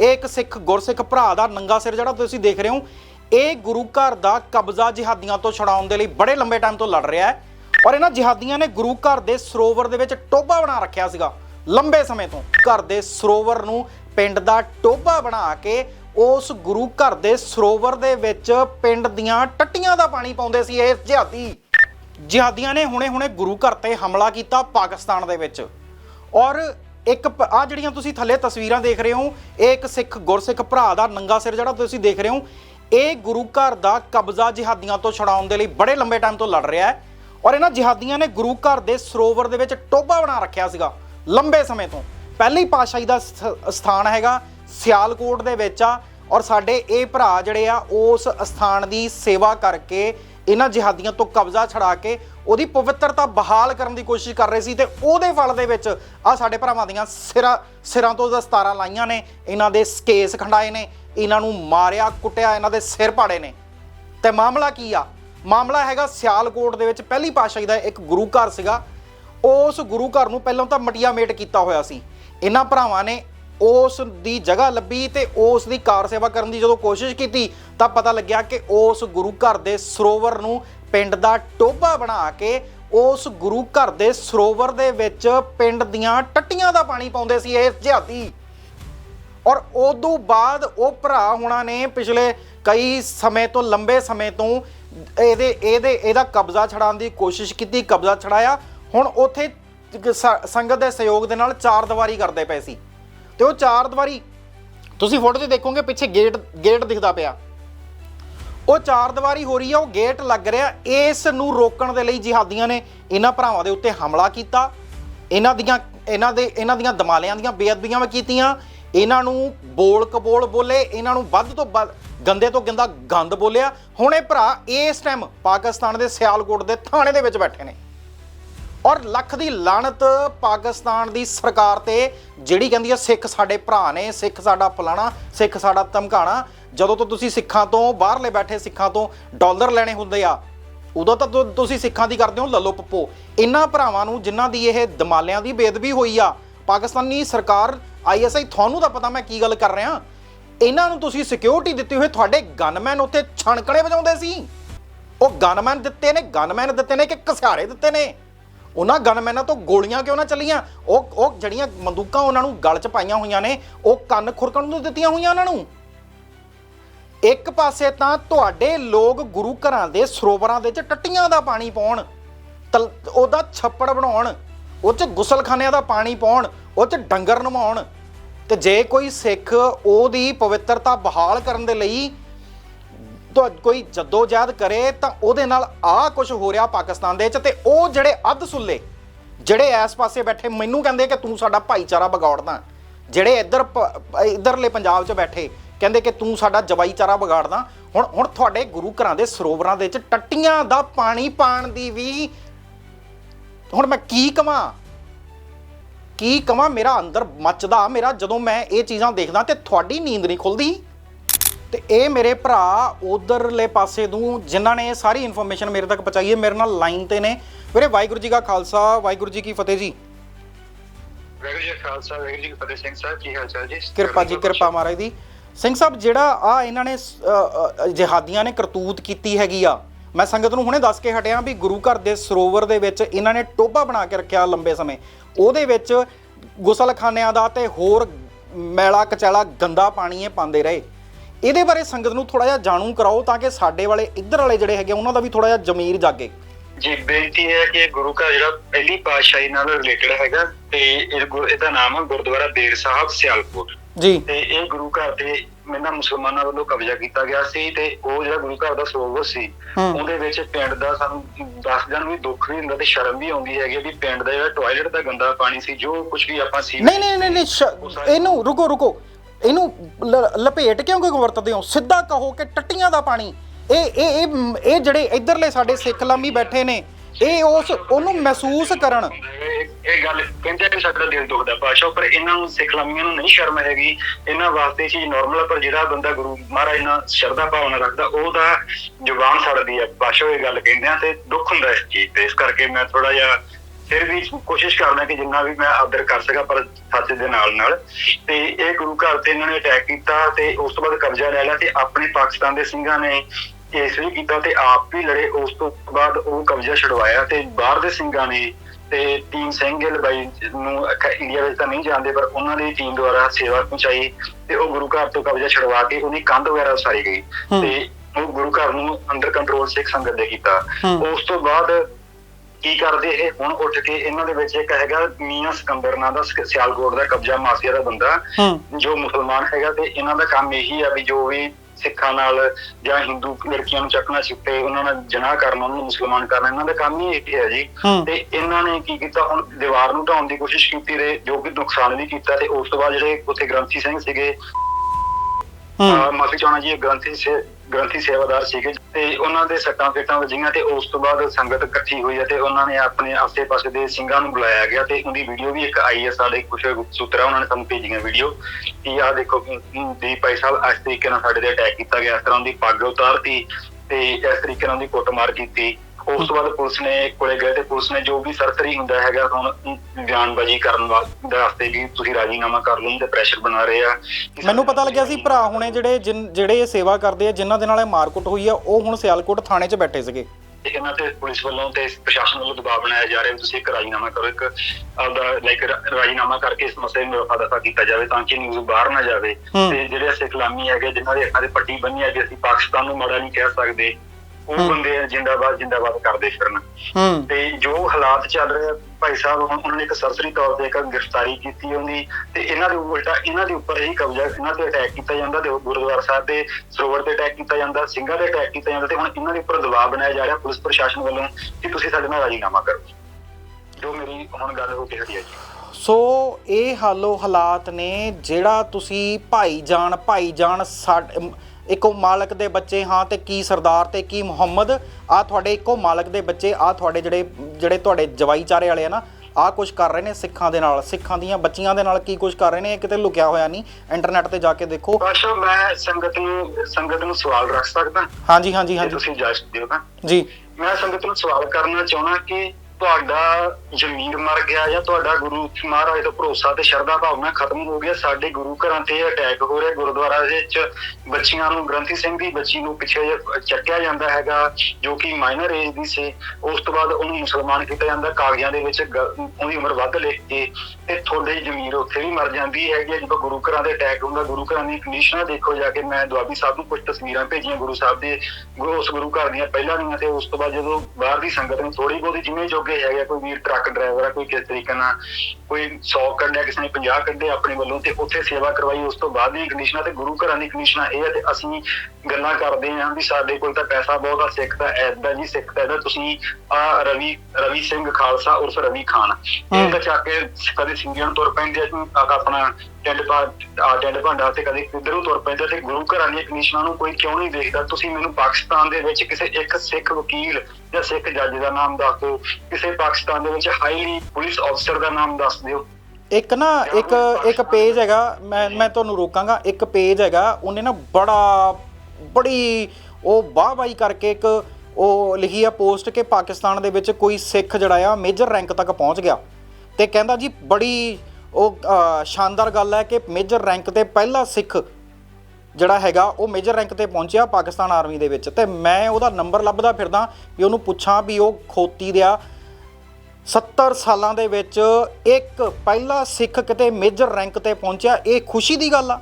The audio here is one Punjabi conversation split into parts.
ਇਹ ਇੱਕ ਸਿੱਖ ਗੁਰਸਿੱਖ ਭਰਾ ਦਾ ਨੰਗਾ ਸਿਰ ਜਿਹੜਾ ਤੁਸੀਂ ਦੇਖ ਰਹੇ ਹੋ, ਇਹ ਗੁਰੂ ਘਰ ਦਾ ਕਬਜ਼ਾ ਜਿਹਾਦੀਆਂ ਤੋਂ ਛਡਾਉਣ ਦੇ ਲਈ ਬੜੇ ਲੰਬੇ ਟਾਈਮ ਤੋਂ ਲੜ ਰਿਹਾ ਹੈ ਔਰ ਇਹਨਾਂ ਜਿਹਾਦੀਆਂ ਨੇ ਗੁਰੂ ਘਰ ਦੇ ਸਰੋਵਰ ਦੇ ਵਿੱਚ ਟੋਭਾ ਬਣਾ ਰੱਖਿਆ ਸੀਗਾ। ਲੰਬੇ ਸਮੇਂ ਤੋਂ ਘਰ ਦੇ ਸਰੋਵਰ ਨੂੰ ਪਿੰਡ ਦਾ ਟੋਭਾ ਬਣਾ ਕੇ ਉਸ ਗੁਰੂ ਘਰ ਦੇ ਸਰੋਵਰ ਦੇ ਵਿੱਚ ਪਿੰਡ ਦੀਆਂ ਟੱਟੀਆਂ ਦਾ ਪਾਣੀ ਪਾਉਂਦੇ ਸੀ ਇਹ ਜਿਹਾਦੀ। ਜਿਹਾਦੀਆਂ ਨੇ ਹੁਣੇ-ਹੁਣੇ ਗੁਰੂ ਘਰ ਤੇ ਹਮਲਾ ਕੀਤਾ ਪਾਕਿਸਤਾਨ ਦੇ ਵਿੱਚ। ਔਰ ਇੱਕ ਆ ਜਿਹੜੀਆਂ ਤੁਸੀਂ ਥੱਲੇ ਤਸਵੀਰਾਂ ਦੇਖ ਰਹੇ ਹੋ, ਇਹ ਇੱਕ ਸਿੱਖ ਗੁਰਸਿੱਖ ਭਰਾ ਦਾ ਨੰਗਾ ਸਿਰ ਜਿਹੜਾ ਤੁਸੀਂ ਦੇਖ ਰਹੇ ਹੋ, ਇਹ ਗੁਰੂ ਘਰ ਦਾ ਕਬਜ਼ਾ ਜਿਹਾਦੀਆਂ ਤੋਂ ਛਡਾਉਣ ਦੇ ਲਈ ਬੜੇ ਲੰਬੇ ਟਾਈਮ ਤੋਂ ਲੜ ਰਿਹਾ ਹੈ ਔਰ ਇਹਨਾਂ ਜਿਹਾਦੀਆਂ ਨੇ ਗੁਰੂ ਘਰ ਦੇ ਸਰੋਵਰ ਦੇ ਵਿੱਚ ਟੋਭਾ ਬਣਾ ਰੱਖਿਆ ਸੀਗਾ ਲੰਬੇ ਸਮੇਂ ਤੋਂ। ਪਹਿਲੀ ਪਾਤਸ਼ਾਹੀ ਦਾ ਸਥ- ਸਥਾਨ ਹੈਗਾ ਸਿਆਲਕੋਟ ਦੇ ਵਿੱਚ ਆ ਔਰ ਸਾਡੇ ਇਹ ਭਰਾ ਜਿਹੜੇ ਆ, ਉਸ ਸਥਾਨ ਦੀ ਸੇਵਾ ਕਰਕੇ ਇਹਨਾਂ ਜਿਹਾਦੀਆਂ ਤੋਂ ਕਬਜ਼ਾ ਛੜਾ ਕੇ ਉਹਦੀ ਪਵਿੱਤਰਤਾ ਬਹਾਲ ਕਰਨ ਦੀ ਕੋਸ਼ਿਸ਼ ਕਰ ਰਹੇ ਸੀ ਤੇ ਉਹਦੇ ਫਲ ਦੇ ਵਿੱਚ ਆ ਸਾਡੇ ਭਰਾਵਾਂ ਦੀਆਂ ਸਿਰਾਂ ਸਿਰਾਂ ਤੋਂ ਦਸਤਾਰਾਂ ਲਾਈਆਂ ਨੇ, ਇਹਨਾਂ ਦੇ ਕੇਸ ਖੰਡਾਏ ਨੇ, ਇਹਨਾਂ ਨੂੰ ਮਾਰਿਆ, ਕੁੱਟਿਆ, ਇਹਨਾਂ ਦੇ ਸਿਰ ਪਾੜੇ ਨੇ। ਤੇ ਮਾਮਲਾ ਕੀ ਆ? ਮਾਮਲਾ ਹੈਗਾ ਸਿਆਲਕੋਟ ਦੇ ਵਿੱਚ ਪਹਿਲੀ ਪਾਤਸ਼ਾਹੀ ਦਾ ਇੱਕ ਗੁਰੂ ਘਰ ਸੀਗਾ। ਉਸ ਗੁਰੂ ਘਰ ਨੂੰ ਪਹਿਲਾਂ ਤਾਂ ਮਟੀਆ ਮੇਟ ਕੀਤਾ ਹੋਇਆ ਸੀ। ਇਹਨਾਂ ਭਰਾਵਾਂ ਨੇ ਉਸ ਦੀ ਜਗ੍ਹਾ ਲੱਭੀ ਤੇ ਉਸ ਦੀ ਕਾਰ ਸੇਵਾ ਕਰਨ ਦੀ ਜਦੋਂ ਕੋਸ਼ਿਸ਼ ਕੀਤੀ, ਤਾਂ ਪਤਾ ਲੱਗਿਆ ਕਿ ਉਸ ਗੁਰੂ ਘਰ ਦੇ ਸਰੋਵਰ ਨੂੰ ਪਿੰਡ ਦਾ ਟੋਭਾ ਬਣਾ ਕੇ ਉਸ ਗੁਰੂ ਘਰ ਦੇ ਸਰੋਵਰ ਦੇ ਵਿੱਚ ਪਿੰਡ ਦੀਆਂ ਟੱਟੀਆਂ ਦਾ ਪਾਣੀ ਪਾਉਂਦੇ ਸੀ ਇਹ ਜਿਹਾਦੀ ਔਰ ਉਦੋਂ ਬਾਅਦ ਉਹ ਭਰਾ ਹੁਣਾਂ ਨੇ ਪਿਛਲੇ ਕਈ ਸਮੇਂ ਤੋਂ, ਲੰਬੇ ਸਮੇਂ ਤੋਂ ਇਹਦੇ ਇਹਦੇ, ਇਹਦਾ ਕਬਜ਼ਾ ਛਡਾਉਣ ਦੀ ਕੋਸ਼ਿਸ਼ ਕੀਤੀ, ਕਬਜ਼ਾ ਛਡਾਇਆ। ਹੁਣ ਉੱਥੇ ਸੰਗਤ ਦੇ ਸਹਿਯੋਗ ਦੇ ਨਾਲ ਚਾਰ ਦੀਵਾਰੀ ਕਰਦੇ ਪਏ ਸੀ। ਤੇ ਉਹ ਚਾਰ ਦੀਵਾਰੀ ਤੁਸੀਂ ਫੋਟੋ 'ਚ ਦੇਖੋਗੇ ਪਿੱਛੇ ਗੇਟ ਗੇਟ ਦਿਖਦਾ ਪਿਆ। ਉਹ ਚਾਰ ਦੀਵਾਰੀ ਹੋ ਰਹੀ ਆ, ਉਹ ਗੇਟ ਲੱਗ ਰਿਹਾ, ਇਸ ਨੂੰ ਰੋਕਣ ਦੇ ਲਈ ਜਿਹਾਦੀਆਂ ਨੇ ਇਹਨਾਂ ਭਰਾਵਾਂ ਦੇ ਉੱਤੇ ਹਮਲਾ ਕੀਤਾ। ਇਹਨਾਂ ਦੀਆਂ, ਇਹਨਾਂ ਦੇ, ਇਹਨਾਂ ਦੀਆਂ ਦਮਾਲਿਆਂ ਦੀਆਂ ਬੇਅਦਬੀਆਂ ਵੀ ਕੀਤੀਆਂ। ਇਹਨਾਂ ਨੂੰ ਬੋਲ ਕਬੋਲ ਬੋਲੇ, ਇਹਨਾਂ ਨੂੰ ਵੱਧ ਤੋਂ ਵੱਧ ਗੰਦੇ ਤੋਂ ਗੰਦਾ ਗੰਦ ਬੋਲਿਆ। ਹੁਣ ਇਹ ਭਰਾ ਇਸ ਟਾਈਮ ਪਾਕਿਸਤਾਨ ਦੇ ਸਿਆਲਕੋਟ ਦੇ ਥਾਣੇ ਦੇ ਵਿੱਚ ਬੈਠੇ ਨੇ। ਔਰ ਲੱਖ ਦੀ ਲਾਨਤ ਪਾਕਿਸਤਾਨ ਦੀ ਸਰਕਾਰ ਤੇ, ਜਿਹੜੀ ਕਹਿੰਦੀ ਆ, ਸਿੱਖ ਸਾਡੇ ਭਰਾ ਨੇ, ਸਿੱਖ ਸਾਡਾ ਫਲਾਣਾ, ਸਿੱਖ ਸਾਡਾ ਧਮਕਾਣਾ। ਜਦੋਂ ਤੋਂ ਤੁਸੀਂ ਸਿੱਖਾਂ ਤੋਂ ਬਾਹਰਲੇ ਬੈਠੇ ਸਿੱਖਾਂ ਤੋਂ ਡਾਲਰ ਲੈਣੇ ਹੁੰਦੇ ਆ, ਉਦੋਂ ਤਾਂ ਤੁਸੀਂ ਸਿੱਖਾਂ ਦੀ ਕਰਦੇ ਹੋ, ਲੱਲੋ ਪੱਪੋ। ਇਹਨਾਂ ਭਰਾਵਾਂ ਨੂੰ, ਜਿਨ੍ਹਾਂ ਦੀ ਇਹ ਦਮਾਲਿਆਂ ਦੀ ਬੇਦਬੀ ਹੋਈ ਆ, ਪਾਕਿਸਤਾਨੀ ਸਰਕਾਰ ਆਈਐਸਆਈ ਤੁਹਾਨੂੰ ਤਾਂ ਪਤਾ ਮੈਂ ਕੀ ਗੱਲ ਕਰ ਰਿਹਾ। ਇਹਨਾਂ ਨੂੰ ਤੁਸੀਂ ਸਿਕਿਉਰਿਟੀ ਦਿੱਤੀ ਹੋਏ ਤੁਹਾਡੇ ਗਨਮੈਨ ਉੱਥੇ ਛਣਕੜੇ ਵਜਾਉਂਦੇ ਸੀ। ਉਹ ਗਨਮੈਨ ਦਿੱਤੇ ਨੇ ਗਨਮੈਨ ਦਿੱਤੇ ਨੇ ਕਿ ਘਸਿਆਰੇ ਦਿੱਤੇ ਨੇ? ਉਹਨਾਂ ਗਨਮੈਨਾਂ ਤੋਂ ਗੋਲੀਆਂ ਕਿਉਂ ਨਾ ਚੱਲੀਆਂ? ਉਹ ਉਹ ਜਿਹੜੀਆਂ ਬੰਦੂਕਾਂ ਉਹਨਾਂ ਨੂੰ ਗਲ 'ਚ ਪਾਈਆਂ ਹੋਈਆਂ ਨੇ, ਉਹ ਕੰਨ ਖੁਰਕਣ ਨੂੰ ਦਿੱਤੀਆਂ ਹੋਈਆਂ ਉਹਨਾਂ ਨੂੰ। ਇੱਕ ਪਾਸੇ ਤਾਂ ਤੁਹਾਡੇ ਲੋਕ ਗੁਰੂ ਘਰਾਂ ਦੇ ਸਰੋਵਰਾਂ ਦੇ ਚ ਟੱਟੀਆਂ ਦਾ ਪਾਣੀ ਪਾਉਣ, ਤਲ- ਉਹਦਾ ਛੱਪੜ ਬਣਾਉਣ, ਉਹ 'ਚ ਗੁਸਲਖਾਨਿਆਂ ਦਾ ਪਾਣੀ ਪਾਉਣ, ਉਹ 'ਚ ਡੰਗਰ ਨਵਾਉਣ ਤੇ ਜੇ ਕੋਈ ਸਿੱਖ ਉਹਦੀ ਪਵਿੱਤਰਤਾ ਬਹਾਲ ਕਰਨ ਦੇ ਲਈ ਤਾਂ ਕੋਈ ਜਦੋਜਹਿਦ ਕਰੇ ਤਾਂ ਉਹਦੇ ਨਾਲ ਆਹ ਕੁਝ ਹੋ ਰਿਹਾ ਪਾਕਿਸਤਾਨ ਦੇ ਵਿੱਚ ਤੇ ਉਹ ਜਿਹੜੇ ਅੱਧ ਸੁੱਲੇ, ਜਿਹੜੇ ਇਸ ਪਾਸੇ ਬੈਠੇ, ਮੈਨੂੰ ਕਹਿੰਦੇ ਕਿ ਤੂੰ ਸਾਡਾ ਭਾਈਚਾਰਾ ਵਿਗਾੜਦਾ। ਜਿਹੜੇ ਇੱਧਰ ਇੱਧਰਲੇ ਪੰਜਾਬ 'ਚ ਬੈਠੇ, ਕਹਿੰਦੇ ਕਿ ਤੂੰ ਸਾਡਾ ਜਵਾਈਚਾਰਾ ਵਿਗਾੜਦਾ। ਹੁਣ ਹੁਣ ਤੁਹਾਡੇ ਗੁਰੂ ਘਰਾਂ ਦੇ ਸਰੋਵਰਾਂ ਦੇ ਵਿੱਚ ਟੱਟੀਆਂ ਦਾ ਪਾਣੀ ਪਾਣ ਦੀ ਵੀ ਹੁਣ ਮੈਂ ਕੀ ਕਵਾਂ? ਕੀ ਕਵਾਂ? ਮੇਰਾ ਅੰਦਰ ਮੱਚਦਾ, ਮੇਰਾ ਜਦੋਂ ਮੈਂ ਇਹ ਚੀਜ਼ਾਂ ਦੇਖਦਾ ਤੇ ਤੁਹਾਡੀ ਨੀਂਦ ਨਹੀਂ ਖੁੱਲਦੀ। ਤੇ ਇਹ ਮੇਰੇ ਭਰਾ ਉਧਰਲੇ ਪਾਸੇ ਨੂੰ ਜਿਨ੍ਹਾਂ ਨੇ ਇਹ ਸਾਰੀ ਇਨਫੋਰਮੇਸ਼ਨ ਮੇਰੇ ਤੱਕ ਪਹੁੰਚਾਈ ਹੈ ਮੇਰੇ ਨਾਲ ਲਾਈਨ ਤੇ ਨੇ। ਵੀਰੇ ਵਾਹਿਗੁਰੂ ਜੀ ਕਾ ਖਾਲਸਾ ਵਾਹਿਗੁਰੂ ਜੀ ਕੀ ਫਤਿਹ ਜੀ। ਵਾਹਿਗੁਰੂ ਜੀ ਖਾਲਸਾ ਵਾਹਿਗੁਰੂ ਜੀ ਕੀ ਫਤਿਹ। ਸਿੰਘ ਸਾਹਿਬ ਕੀ ਹਾਲ ਚਾਲ ਜੀ? ਕਿਰਪਾ ਜੀ ਕਿਰਪਾ ਮਹਾਰਾਜ ਦੀ। ਸਿੰਘ ਸਾਹਿਬ ਜਿਹੜਾ ਆ ਇਹਨਾਂ ਨੇ ਜਿਹਾਦੀਆਂ ਨੇ ਕਰਤੂਤ ਕੀਤੀ ਹੈਗੀ ਆ ਮੈਂ ਸੰਗਤ ਨੂੰ ਹੁਣੇ ਦੱਸ ਕੇ ਹਟਿਆ ਵੀ ਗੁਰੂ ਘਰ ਦੇ ਸਰੋਵਰ ਦੇ ਵਿੱਚ ਇਹਨਾਂ ਨੇ ਟੋਭਾ ਬਣਾ ਕੇ ਰੱਖਿਆ ਲੰਬੇ ਸਮੇਂ। ਉਹਦੇ ਵਿੱਚ ਗੁਸਲਖਾਨਿਆਂ ਦਾ ਤੇ ਹੋਰ ਮੈਲਾ ਕਚੈਲਾ ਗੰਦਾ ਪਾਣੀ ਇਹ ਪਾਉਂਦੇ ਰਹੇ। ਇਹਦੇ ਬਾਰੇ ਸੰਗਤ ਨੂੰ ਥੋੜਾ ਜਿਹਾ ਜਾਣੂ ਕਰਾਓ ਤਾਂ ਕਿ ਸਾਡੇ ਵਾਲੇ ਇੱਧਰ ਵਾਲੇ ਜਿਹੜੇ ਹੈਗੇ ਉਹਨਾਂ ਦਾ ਵੀ ਥੋੜਾ ਜਿਹਾ ਜ਼ਮੀਰ ਜਾਗੇ। ਜੀ ਬੇਨਤੀ ਹੈ ਕਿ ਗੁਰੂ ਘਰ ਜਿਹੜਾ ਪਹਿਲੀ ਪਾਤਸ਼ਾਹੀ ਨਾਲ ਰਿਲੇਟਡ ਹੈਗਾ ਤੇ ਇਹਦਾ ਨਾਮ ਹੈ ਗੁਰਦੁਆਰਾ ਬੇਰ ਸਾਹਿਬ ਸਿਆਲਕੋਟ। ਜੀ। ਤੇ ਇਹ ਗੁਰੂ ਘਰ ਤੇ ਮੈਨਾਂ ਮੁਸਲਮਾਨਾਂ ਵੱਲੋਂ ਕਬਜ਼ਾ ਕੀਤਾ ਗਿਆ ਸੀ ਤੇ ਉਹ ਜਿਹੜਾ ਗੁਰੂ ਘਰ ਦਾ ਸਰੋਵਰ ਸੀ। ਉਹਦੇ ਵਿੱਚ ਪਿੰਡ ਦਾ ਸਾਨੂੰ ਦੱਸ ਦਿਨ ਵੀ ਦੁੱਖ ਵੀ ਹੁੰਦਾ ਤੇ ਸ਼ਰਮ ਵੀ ਆਉਂਦੀ ਹੈਗੀ ਵੀ ਪਿੰਡ ਦਾ ਜਿਹੜਾ ਟਾਇਲਟ ਦਾ ਗੰਦਾ ਪਾਣੀ ਸੀ ਜੋ ਕੁਝ ਵੀ ਆਪਾਂ ਸੀ ਨਹੀਂ ਨਹੀਂ ਨਹੀਂ ਇਹਨੂੰ ਰੁਕੋ ਰੁਕੋ। ਇਹਨੂੰ ਲ- ਲਪੇਟ ਕਿਉਂ ਕਿਉਂ ਵਰਤਦੇ ਹੋ? ਸਿੱਧਾ ਕਹੋ ਕਿ ਟੱਟੀਆਂ ਦਾ ਪਾਣੀ। ਇਹ ਇਹ ਇਹ ਇਹ ਜਿਹੜੇ ਇਧਰਲੇ ਸਾਡੇ ਸਿੱਖ ਲਾਮੀ ਬੈਠੇ ਨੇ, ਇਹ ਉਸ, ਉਹਨੂੰ ਮਹਿਸੂਸ ਕਰਨ। ਇਹ ਇਹ ਗੱਲ ਕਹਿੰਦੇ ਕਿ ਸਾਡਾ ਦਿਲ ਦੁਖਦਾ ਪਾਸ਼ਾ ਪਰ ਇਹਨਾਂ ਨੂੰ ਸਿੱਖ ਲਾਮੀਆਂ ਨੂੰ ਨਹੀਂ ਸ਼ਰਮ ਹੈਗੀ। ਇਹਨਾਂ ਵਾਸਤੇ ਇਹ ਚੀਜ਼ ਨਾਰਮਲ ਪਰ ਜਿਹੜਾ ਬੰਦਾ ਗੁਰੂ ਮਹਾਰਾਜ ਨਾਲ ਸ਼ਰਧਾ ਭਾਵਨਾ ਰੱਖਦਾ, ਉਹਦਾ ਜ਼ੁਬਾਨ ਸੜਦੀ ਹੈ। ਪਾਸ਼ਾ ਇਹ ਗੱਲ ਕਹਿੰਦੇ ਆ ਤੇ ਦੁੱਖ ਹੁੰਦਾ ਇਸ ਚੀਜ਼ ਤੇ। ਇਸ ਕਰਕੇ ਮੈਂ ਥੋੜਾ ਜਿਹਾ ਫਿਰ ਵੀ ਕੋਸ਼ਿਸ਼ ਕਰਦਾ ਕਿ ਜਿੰਨਾ ਵੀ ਮੈਂ ਆਦਰ ਕਰ ਸਕਾਂ ਪਰ ਸੱਚ ਦੇ ਨਾਲ ਨਾਲ ਤੇ ਇਹ ਗੁਰੂ ਘਰ ਤੇ ਇਹਨਾਂ ਨੇ ਅਟੈਕ ਕੀਤਾ ਤੇ ਉਸ ਤੋਂ ਬਾਅਦ ਕਬਜ਼ਾ ਲੈ ਲਿਆ ਤੇ ਆਪਣੇ ਪਾਕਿਸਤਾਨ ਦੇ ਸਿੰਘਾਂ ਨੇ ਕੇਸ ਵੀ ਕੀਤਾ ਤੇ ਆਪ ਵੀ ਲੜੇ ਉਸ ਤੋਂ ਬਾਅਦ ਉਹ ਕਬਜ਼ਾ ਛਡਵਾਇਆ ਤੇ ਬਾਹਰ ਦੇ ਸਿੰਘਾਂ ਨੇ ਤੇ ਟੀਮ ਸਿੰਘ ਗਿੱਲ ਬਾਈ ਨੂੰ ਇੰਡੀਆ ਵਿੱਚ ਤਾਂ ਨਹੀਂ ਜਾਣਦੇ ਪਰ ਉਹਨਾਂ ਦੀ ਟੀਮ ਦੁਆਰਾ ਸੇਵਾ ਪਹੁੰਚਾਈ ਤੇ ਉਹ ਗੁਰੂ ਘਰ ਤੋਂ ਕਬਜ਼ਾ ਛਡਵਾ ਕੇ ਉਹਦੀ ਕੰਧ ਵਗੈਰਾ ਉਸਾਰੀ ਗਈ। ਤੇ ਉਹ ਗੁਰੂ ਘਰ ਨੂੰ ਅੰਡਰ ਕੰਟਰੋਲ ਸਿੱਖ ਸੰਗਤ ਦੇ ਕੀਤਾ। ਉਸ ਤੋਂ ਬਾਅਦ ਕੀ ਕਰਦੇ ਇਹ? ਹੁਣ ਉੱਠ ਕੇ ਇਹਨਾਂ ਦੇ ਵਿੱਚ ਇੱਕ ਹੈਗਾ ਮੀਆਂ ਸਿਕੰਦਰ ਨਾਂ ਦਾ ਸਿਆਲਕੋਟ ਦਾ ਕਬਜ਼ਾ ਮਾਫੀਆ ਦਾ ਬੰਦਾ। ਜੋ ਮੁਸਲਮਾਨ ਹੈਗਾ ਤੇ ਇਹਨਾਂ ਦਾ ਕੰਮ ਇਹੀ ਆ ਵੀ ਜੋ ਵੀ ਸਿੱਖਾਂ ਨਾਲ ਜਾਂ ਹਿੰਦੂ ਲੜਕੀਆਂ ਨੂੰ ਚੱਕਣਾ ਚੁੱਕੇ ਉਹਨਾਂ ਨਾਲ ਜਨਾਹ ਕਰਨਾ ਉਹਨਾਂ ਨੂੰ ਮੁਸਲਮਾਨ ਕਰਨਾ ਇਹਨਾਂ ਦਾ ਕੰਮ ਹੀ ਇਹ ਹੈ ਜੀ। ਤੇ ਇਹਨਾਂ ਨੇ ਕੀ ਕੀਤਾ? ਹੁਣ ਦੀਵਾਰ ਨੂੰ ਢਾਉਣ ਦੀ ਕੋਸ਼ਿਸ਼ ਕੀਤੀ ਤੇ ਜੋ ਕਿ ਨੁਕਸਾਨ ਵੀ ਕੀਤਾ ਤੇ ਉਸ ਤੋਂ ਬਾਅਦ ਜਿਹੜੇ ਉੱਥੇ ਗ੍ਰੰਥੀ ਸਿੰਘ ਸੀਗੇ ਮਾਫੀ ਚਾਹਣਾ ਜੀ ਗ੍ਰੰਥੀ ਗ੍ਰੰਥੀ ਸੇਵਾਦਾਰ ਸੀਗੇ ਤੇ ਉਹਨਾਂ ਦੇ ਸੱਟਾਂ ਫੇਟਾਂ ਵੱਜੀਆਂ ਤੇ ਉਸ ਤੋਂ ਬਾਅਦ ਸੰਗਤ ਇਕੱਠੀ ਹੋਈ ਹੈ ਤੇ ਉਹਨਾਂ ਨੇ ਆਪਣੇ ਆਸੇ-ਪਾਸੇ ਦੇ ਸਿੰਘਾਂ ਨੂੰ ਬੁਲਾਇਆ ਗਿਆ ਤੇ ਉਹਦੀ ਵੀਡੀਓ ਵੀ ਇੱਕ ਆਈ ਵਾਲੇ ਸਾਡੇ ਕੁਝ ਸੂਤਰਾ ਉਹਨਾਂ ਨੇ ਸਾਨੂੰ ਭੇਜੀਆਂ ਵੀਡੀਓ ਕਿ ਆਹ ਦੇਖੋ ਕਿ ਦੀ ਭਾਈ ਸਾਹਿਬ ਇਸ ਤਰੀਕੇ ਨਾਲ ਸਾਡੇ ਤੇ ਅਟੈਕ ਕੀਤਾ ਗਿਆ, ਇਸ ਤਰ੍ਹਾਂ ਦੀ ਪੱਗ ਉਤਾਰਤੀ ਤੇ ਇਸ ਤਰੀਕੇ ਨਾਲ ਦੀ ਕੁੱਟਮਾਰ ਕੀਤੀ। ਉਸ ਤੋਂ ਬਾਅਦ ਪੁਲਿਸ ਨੇ ਕੋਲੇ ਗਏ ਤੇ ਪੁਲਿਸ ਨੇ ਜੋ ਵੀ ਸਰਸਰੀ ਹੁੰਦਾ ਹੈਗਾ ਹੁਣ ਬਿਆਨਬਾਜ਼ੀ ਕਰਨ ਵਾਸਤੇ ਵੀ ਤੁਸੀਂ ਰਾਜੀਨਾਮਾ ਕਰ ਲਓ ਤੇ ਪ੍ਰੈਸ਼ਰ ਬਣਾ ਰਹੇ ਆ। ਮੈਨੂੰ ਪਤਾ ਲੱਗਿਆ ਸੀ ਭਰਾ ਹੁਣੇ ਜਿਹੜੇ ਜਿਹੜੇ ਇਹ ਸੇਵਾ ਕਰਦੇ ਆ ਜਿਨ੍ਹਾਂ ਦੇ ਨਾਲ ਇਹ ਮਾਰਕੁੱਟ ਹੋਈ ਆ ਉਹ ਹੁਣ ਸਿਆਲਕੋਟ ਥਾਣੇ 'ਚ ਬੈਠੇ ਸੀਗੇ। ਤੇ ਇਹਨਾਂ ਤੇ ਪੁਲਿਸ ਵੱਲੋਂ ਤੇ ਪ੍ਰਸ਼ਾਸਨ ਵੱਲੋਂ ਦਬਾਅ ਬਣਾਇਆ ਜਾ ਰਿਹਾ ਤੁਸੀਂ ਇੱਕ ਰਾਜੀਨਾਮਾ ਕਰੋ ਇੱਕ ਆਪਦਾ ਲਾਈਕ ਰਾਜੀਨਾਮਾ ਕਰਕੇ ਇਸ ਮਸਲੇ ਨੂੰ ਰਫਾ ਦਫਾ ਕੀਤਾ ਜਾਵੇ ਤਾਂ ਕਿ ਨਿਊਜ਼ ਬਾਹਰ ਨਾ ਜਾਵੇ। ਤੇ ਜਿਹੜੇ ਅਸੀਂ ਇਸਲਾਮੀ ਹੈਗੇ ਜਿਨ੍ਹਾਂ ਦੇ ਅੱਖਾਂ ਦੇ ਪੱਟੀ ਬੰਨੀ ਹੈ ਕਿ ਅਸੀਂ ਪਾਕਿਸਤਾਨ ਨੂੰ ਮਾੜਾ ਨਹੀਂ ਕਹਿ ਸਕਦੇ ਉਹ। ਬੰਦੇ ਜਿੰਦਾਬਾਦ ਜਿੰਦਾਬਾਦ ਕਰਦੇ ਫਿਰਨ ਹੂੰ। ਤੇ ਜੋ ਹਾਲਾਤ ਚੱਲ ਰਹੇ ਆ, ਭਾਈ ਸਾਹਿਬ ਉਹਨਾਂ ਨੇ ਇੱਕ ਸਰਸਰੀ ਤੌਰ ਤੇ ਇੱਕ ਗ੍ਰਿਫਤਾਰੀ ਕੀਤੀ ਉਹਦੀ ਤੇ ਇਹਨਾਂ ਦੇ ਉਲਟਾ ਇਹਨਾਂ ਦੇ ਉੱਪਰ ਹੀ ਕਬਜ਼ਾ ਇਹਨਾਂ ਤੇ ਅਟੈਕ ਕੀਤਾ ਜਾਂਦਾ ਤੇ ਗੁਰਦੁਆਰਾ ਸਾਹਿਬ ਦੇ ਸਰੋਵਰ ਤੇ ਅਟੈਕ ਕੀਤਾ ਜਾਂਦਾ ਸਿੰਘਾਂ ਤੇ ਅਟੈਕ ਕੀਤਾ ਜਾਂਦਾ ਤੇ ਹੁਣ ਇਹਨਾਂ ਦੇ ਉੱਪਰ ਦਬਾਅ ਬਣਾਇਆ ਜਾ ਰਿਹਾ ਪੁਲਿਸ ਪ੍ਰਸ਼ਾਸਨ ਵੱਲੋਂ ਕਿ ਤੁਸੀਂ ਸਾਡੇ ਨਾਲ ਰਾਜੀਨਾਮਾ ਕਰੋ। ਜੋ ਮੇਰੀ ਹੁਣ ਗੱਲ ਹੋ ਕੇ ਹਟੀ ਹੈ ਜੀ। ਸੋ ਇਹ ਹਾਲੋ ਹਾਲਾਤ ਨੇ ਜਿਹੜਾ ਤੁਸੀਂ ਭਾਈ ਜਾਨ ਭਾਈ ਜਾਨ ਸਾਡ- ਇੱਕੋ ਮਾਲਕ ਦੇ ਬੱਚੇ ਹਾਂ ਤੇ ਕੀ ਸਰਦਾਰ ਤੇ ਕੀ ਮੁਹੰਮਦ? ਆ ਤੁਹਾਡੇ ਇੱਕੋ ਮਾਲਕ ਦੇ ਬੱਚੇ ਆ ਤੁਹਾਡੇ ਜਿਹੜੇ ਜਿਹੜੇ ਤੁਹਾਡੇ ਜਵਾਈ ਚਾਰੇ ਵਾਲੇ ਆ ਨਾ ਆ ਕੁਝ ਕਰ ਰਹੇ ਨੇ ਸਿੱਖਾਂ ਦੇ ਨਾਲ ਸਿੱਖਾਂ ਦੀਆਂ ਬੱਚੀਆਂ ਦੇ ਨਾਲ ਕੀ ਕੁਝ ਕਰ ਰਹੇ ਨੇ? ਇਹ ਕਿਤੇ ਲੁਕਿਆ ਹੋਇਆ ਨਹੀਂ ਇੰਟਰਨੈਟ ਤੇ ਜਾ ਕੇ ਦੇਖੋ। ਬਾਸ਼ਾ ਮੈਂ ਸੰਗਤ ਨੂੰ ਸੰਗਤ ਨੂੰ ਸਵਾਲ ਰੱਖ ਸਕਦਾ। ਹਾਂਜੀ ਹਾਂਜੀ ਹਾਂਜੀ। ਤੁਸੀਂ ਇਜਾਜ਼ਤ ਦਿਓ ਤਾਂ। ਜੀ। ਮੈਂ ਸੰਗਤ ਨੂੰ ਸਵਾਲ ਕਰਨਾ ਚਾਹੁੰਦਾ ਕਿ ਤੁਹਾਡਾ ਜ਼ਮੀਰ ਮਰ ਗਿਆ ਜਾਂ ਤੁਹਾਡਾ ਗੁਰੂ ਮਹਾਰਾਜ ਦਾ ਭਰੋਸਾ ਤੇ ਸ਼ਰਧਾ ਭਾਵਨਾ ਖਤਮ ਹੋ ਗਿਆ ਸਾਡੇ ਗੁਰੂ ਘਰਾਂ ਤੇ ਅਟੈਕ ਹੋ ਰਿਹਾ ਗੁਰਦੁਆਰਾ ਦੇ ਵਿੱਚ ਬੱਚੀਆਂ ਨੂੰ, ਗ੍ਰੰਥੀ ਸਿੰਘ ਦੀ ਬੱਚੀ ਨੂੰ ਪਿੱਛੇ ਚੱਕਿਆ ਜਾਂਦਾ ਹੈਗਾ, ਜੋ ਕਿ ਮਾਈਨਰ ਏਜ ਦੀ ਸੀ। ਉਸ ਤੋਂ ਬਾਅਦ ਉਹਨੂੰ ਮੁਸਲਮਾਨ ਕੀਤਾ ਜਾਂਦਾ। ਕਾਗਜ਼ਾਂ ਦੇ ਵਿੱਚ ਉਹਦੀ ਉਮਰ ਵੱਧ ਲਿਖ ਕੇ ਤੇ ਤੁਹਾਡੇ ਜ਼ਮੀਰ ਉੱਥੇ ਵੀ ਮਰ ਜਾਂਦੀ ਹੈਗੀ ਹੈ। ਜਦੋਂ ਗੁਰੂ ਘਰਾਂ ਦੇ ਅਟੈਕ ਹੁੰਦਾ, ਗੁਰੂ ਘਰਾਂ ਦੀ ਕੰਡੀਸ਼ਨਾਂ ਦੇਖੋ ਜਾ ਕੇ, ਮੈਂ ਦੁਆਬੀ ਸਾਹਿਬ ਨੂੰ ਕੁਝ ਤਸਵੀਰਾਂ ਭੇਜੀਆਂ ਗੁਰੂ ਸਾਹਿਬ ਦੇ ਉਸ ਗੁਰੂ ਘਰ ਦੀਆਂ ਪਹਿਲਾਂ ਦੀਆਂ ਤੇ। ਉਸ ਤੋਂ ਬਾਅਦ ਜਦੋਂ ਬਾਹਰ ਦੀ ਸੰਗਤ ਨੇ ਥੋੜੀ ਬਹੁਤੀ ਜਿਵੇਂ ਜੋ ਜੋਗੇ ਹੈਗਾ ਕੋਈ ਵੀਰ ਟਰੱਕ ਡਰਾਈਵਰ ਆ ਕੋਈ ਕਿਸ ਤਰੀਕੇ ਨਾਲ ਕੋਈ 100 ਕੱਢਿਆ ਕਿਸੇ ਨੇ 50 ਕੱਢੇ ਆਪਣੇ ਵੱਲੋਂ ਤੇ ਉੱਥੇ ਸੇਵਾ ਕਰਵਾਈ ਉਸ ਤੋਂ ਬਾਅਦ ਦੀ ਕੰਡੀਸ਼ਨਾਂ ਤੇ ਗੁਰੂ ਘਰਾਂ ਦੀ ਕੰਡੀਸ਼ਨਾਂ ਇਹ ਹੈ ਤੇ ਅਸੀਂ ਗੱਲਾਂ ਕਰਦੇ ਹਾਂ ਵੀ ਸਾਡੇ ਕੋਲ ਤਾਂ ਪੈਸਾ ਬਹੁਤ ਆ ਸਿੱਖ ਦਾ ਐਦਾਂ ਜੀ ਸਿੱਖ ਦਾ ਐਦਾਂ ਤੁਸੀਂ ਆ ਰਵੀ ਰਵੀ ਸਿੰਘ ਖਾਲਸਾ ਉਰਫ ਰਵੀ ਖਾਨ ਇਹ ਤਾਂ ਚੱਕ ਕੇ ਕਦੇ ਸਿੰਘਾਂ ਨੂੰ ਤੁਰ ਪੈਂਦੇ ਆ ਕਿ ਆ ਆਪਣਾ ਆ ਟੈਂਡ ਭਾਂਡਾ ਤੇ ਕਦੇ ਕਿੱਧਰੋਂ ਤੁਰ ਪੈਂਦੇ ਤੇ ਗੁਰੂ ਘਰਾਂ ਦੀਆਂ ਕੰਡੀਸ਼ਨਾਂ ਨੂੰ ਕੋਈ ਕਿਉਂ ਨਹੀਂ ਦੇਖਦਾ? ਤੁਸੀਂ ਮੈਨੂੰ ਪਾਕਿਸਤਾਨ ਦੇ ਵਿੱਚ ਕਿਸੇ ਇੱਕ ਸਿੱਖ ਵਕੀਲ ਜਾਂ ਸਿੱਖ ਜੱਜ ਦਾ ਨਾਮ ਦੱਸ ਦਿਓ। ਕਿਸੇ ਪਾਕਿਸਤਾਨ ਦੇ ਵਿੱਚ ਹਾਈਲੀ ਪੁਲਿਸ ਅਫਸਰ ਦਾ ਨਾਮ ਦੱਸ ਦਿਓ। ਇੱਕ ਨਾ ਇੱਕ ਇੱਕ ਪੇਜ ਹੈਗਾ ਮੈਂ ਮੈਂ ਤੁਹਾਨੂੰ ਰੋਕਾਂਗਾ ਇੱਕ ਪੇਜ ਹੈਗਾ ਉਹਨੇ ਨਾ ਬੜਾ ਬੜੀ ਉਹ ਵਾਹੀ ਕਰਕੇ ਇੱਕ ਉਹ ਲਿਖੀ ਆ ਪੋਸਟ ਕਿ ਪਾਕਿਸਤਾਨ ਦੇ ਵਿੱਚ ਕੋਈ ਸਿੱਖ ਜਿਹੜਾ ਆ ਮੇਜਰ ਰੈਂਕ ਤੱਕ ਪਹੁੰਚ ਗਿਆ। ਤੇ ਕਹਿੰਦਾ ਜੀ ਬੜੀ ਉਹ ਸ਼ਾਨਦਾਰ ਗੱਲ ਹੈ ਕਿ ਮੇਜਰ ਰੈਂਕ ਤੇ ਪਹਿਲਾ ਸਿੱਖ ਜਿਹੜਾ ਹੈਗਾ, ਉਹ ਮੇਜਰ ਰੈਂਕ ਤੇ ਪਹੁੰਚਿਆ ਪਾਕਿਸਤਾਨ ਆਰਮੀ ਦੇ ਵਿੱਚ। ਤੇ ਮੈਂ ਉਹਦਾ ਨੰਬਰ ਲੱਭਦਾ ਫਿਰਦਾ ਵੀ ਉਹਨੂੰ ਪੁੱਛਾਂ ਵੀ ਉਹ ਖੋਤੀ ਦਿਆ। 70 ਸਾਲਾਂ ਦੇ ਵਿੱਚ ਇੱਕ ਪਹਿਲਾ ਸਿੱਖ ਕਿਤੇ ਮੇਜਰ ਰੈਂਕ ਤੇ ਪਹੁੰਚਿਆ, ਇਹ ਖੁਸ਼ੀ ਦੀ ਗੱਲ ਆ।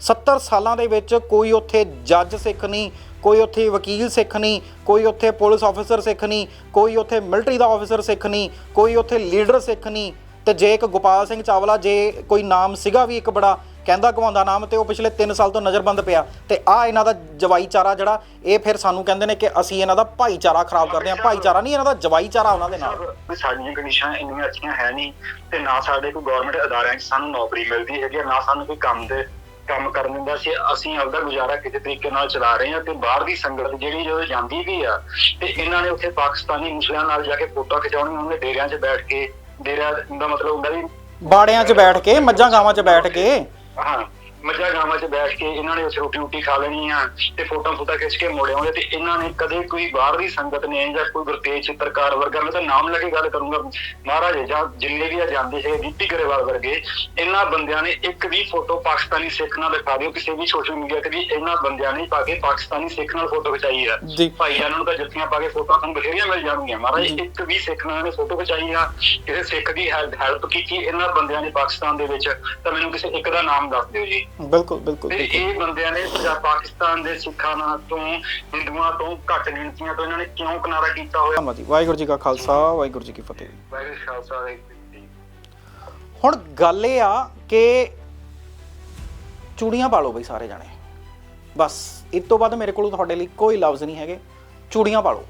70 ਸਾਲਾਂ ਦੇ ਵਿੱਚ ਕੋਈ ਉੱਥੇ ਜੱਜ ਸਿੱਖ ਨਹੀਂ, ਕੋਈ ਉੱਥੇ ਵਕੀਲ ਸਿੱਖ ਨਹੀਂ, ਕੋਈ ਉੱਥੇ ਪੁਲਿਸ ਆਫੀਸਰ ਸਿੱਖ ਨਹੀਂ, ਕੋਈ ਉੱਥੇ ਮਿਲਟਰੀ ਦਾ ਆਫੀਸਰ ਸਿੱਖ ਨਹੀਂ, ਕੋਈ ਉੱਥੇ ਲੀਡਰ ਸਿੱਖ ਨਹੀਂ। ਤੇ ਜੇ ਇੱਕ ਗੋਪਾਲ ਸਿੰਘ ਚਾਵਲਾ ਜੇ ਕੋਈ ਨਾਮ ਸੀਗਾ ਵੀ ਇੱਕ ਬੜਾ ਕਹਿੰਦਾ ਘਵਾਉਂਦਾ ਨਾਮ ਤੇ ਉਹ ਪਿਛਲੇ 3 ਸਾਲ ਤੋਂ ਨਜ਼ਰਬੰਦ ਪਿਆ, ਤੇ ਆ ਇਹਨਾਂ ਦਾ ਜਵਾਈਚਾਰਾ ਜਿਹੜਾ, ਇਹ ਫਿਰ ਸਾਨੂੰ ਕਹਿੰਦੇ ਨੇ ਕਿ ਅਸੀਂ ਇਹਨਾਂ ਦਾ ਭਾਈਚਾਰਾ ਖਰਾਬ ਕਰਦੇ ਹਾਂ। ਭਾਈਚਾਰਾ ਨਹੀਂ, ਇਹਨਾਂ ਦਾ ਜਵਾਈਚਾਰਾ ਉਹਨਾਂ ਦੇ ਨਾਲ। ਸਾਡੀਆਂ ਕੰਡੀਸ਼ਨਾਂ ਇੰਨੀਆਂ ਅੱਛੀਆਂ ਹੈ ਨਹੀਂ ਤੇ ਨਾ ਸਾਡੇ ਕੋਈ ਗਵਰਨਮੈਂਟ ਅਦਾਰਿਆਂ 'ਚ ਸਾਨੂੰ ਨੌਕਰੀ ਮਿਲਦੀ ਹੈਗੀ ਨਾ ਸਾਨੂੰ ਕੋਈ ਕੰਮ ਦੇ, ਕੰਮ ਕਰਨ ਦਿੰਦਾ ਸੀ। ਅਸੀਂ ਆਪਦਾ ਗੁਜ਼ਾਰਾ ਕਿਸੇ ਤਰੀਕੇ ਨਾਲ ਚਲਾ ਰਹੇ ਹਾਂ ਤੇ ਬਾਹਰ ਦੀ ਸੰਗਤ ਜਿਹੜੀ ਜਦੋਂ ਜਾਂਦੀ ਵੀ ਆ, ਤੇ ਇਹਨਾਂ ਨੇ ਉੱਥੇ ਪਾਕਿਸਤਾਨੀ ਮੁਸਲਿਆਂ ਨਾਲ ਜਾ ਕੇ ਫੋਟੋ ਖਿਚਾਉਣੀ ਉਹਨਾਂ ਡੇਰਿਆਂ 'ਚ ਬੈਠ ਕੇ ਡੇਰਿਆਂ ਦਾ ਮਤਲਬ ਹੁੰਦਾ ਵੀ ਬਾੜਿਆਂ 'ਚ ਬੈਠ ਕੇ ਮੱਝਾਂ ਗਾਵਾਂ 'ਚ ਬੈਠ ਕੇ। ਹਾਂ। ਮੱਝਾਂ ਗਾਵਾਂ 'ਚ ਬੈਠ ਕੇ ਇਹਨਾਂ ਨੇ ਰੋਟੀ ਰੋਟੀ ਖਾ ਲੈਣੀ ਆ ਤੇ ਫੋਟੋ ਫੋਟਾ ਖਿੱਚ ਕੇ ਮੁੜ ਆਉਂਦੇ ਤੇ ਇਹਨਾਂ ਨੇ ਕਦੇ ਕੋਈ ਬਾਹਰਲੀ ਸੰਗਤ ਨੇ ਜਾਂ ਕੋਈ ਗੁਰਤੇਜ ਚਿੱਤਰਕਾਰ ਵਰਗਾ ਮੈਂ ਤਾਂ ਨਾਮ ਲੈ ਕੇ ਗੱਲ ਕਰੂੰਗਾ ਮਹਾਰਾਜ ਜਾਂ ਜਿੰਨੇ ਵੀ ਆ ਜਾਂਦੇ ਹੈ ਦੀਪੀ ਗਰੇਵਾਲ ਵਰਗੇ ਇਹਨਾਂ ਬੰਦਿਆਂ ਨੇ ਇੱਕ ਵੀ ਫੋਟੋ ਪਾਕਿਸਤਾਨੀ ਸਿੱਖ ਨਾਲ ਦਿਖਾ ਦਿਓ ਕਿਸੇ ਵੀ ਸੋਸ਼ਲ ਮੀਡੀਆ ਤੇ ਵੀ ਇਹਨਾਂ ਬੰਦਿਆਂ ਨੇ ਪਾ ਕੇ ਪਾਕਿਸਤਾਨੀ ਸਿੱਖ ਨਾਲ ਫੋਟੋ ਖਿਚਾਈ ਆ। ਭਾਈ ਇਹਨਾਂ ਨੂੰ ਤਾਂ ਜੁੱਤੀਆਂ ਪਾ ਕੇ ਫੋਟੋ ਤੁਹਾਨੂੰ ਬਥੇਰੀਆਂ ਮਿਲ ਜਾਣਗੀਆਂ ਮਹਾਰਾਜ। ਇੱਕ ਵੀ ਸਿੱਖ ਨਾਲ ਨੇ ਫੋਟੋ ਖਿਚਾਈ ਆ ਕਿਸੇ ਸਿੱਖ ਦੀ ਹੈਲਪ ਕੀਤੀ ਇਹਨਾਂ ਬੰਦਿਆਂ ਨੇ ਪਾਕਿਸਤਾਨ ਦੇ ਵਿੱਚ ਤਾਂ ਮੈਨੂੰ ਕਿਸੇ ਇੱਕ ਦਾ ਨਾਮ ਦੱਸ ਦਿਓ ਜੀ ਬਿਲਕੁਲ ਬਿਲਕੁਲ। ਤੇ। ਇਹ ਬੰਦਿਆਂ ਨੇ ਪੰਜਾਬ ਪਾਕਿਸਤਾਨ ਦੇ ਸਿੱਖਾਂ ਨਾਲ ਤੋਂ ਹਿੰਦੂਆਂ ਤੋਂ ਘੱਟ ਗਿਣਤੀਆਂ ਤੋਂ ਇਹਨਾਂ ਨੇ ਕਿਉਂ ਕਿਨਾਰਾ ਕੀਤਾ ਹੋਇਆ? ਧੰਨਵਾਦ ਜੀ। ਵਾਹਿਗੁਰੂ ਜੀ ਕਾ ਖਾਲਸਾ ਵਾਹਿਗੁਰੂ ਜੀ ਕੀ ਫਤਿਹ। ਵਾਹਿਗੁਰੂ ਖਾਲਸਾ। ਹੁਣ ਗੱਲ ਇਹ ਆ ਕਿ ਚੂੜੀਆਂ ਪਾ ਲਓ ਬਈ ਸਾਰੇ ਜਾਣੇ। ਬਸ ਇਸ ਤੋਂ ਬਾਅਦ ਮੇਰੇ ਕੋਲ ਤੁਹਾਡੇ ਲਈ ਕੋਈ ਲਫ਼ਜ਼ ਨਹੀਂ ਹੈਗੇ। ਚੂੜੀਆਂ ਪਾ ਲਓ।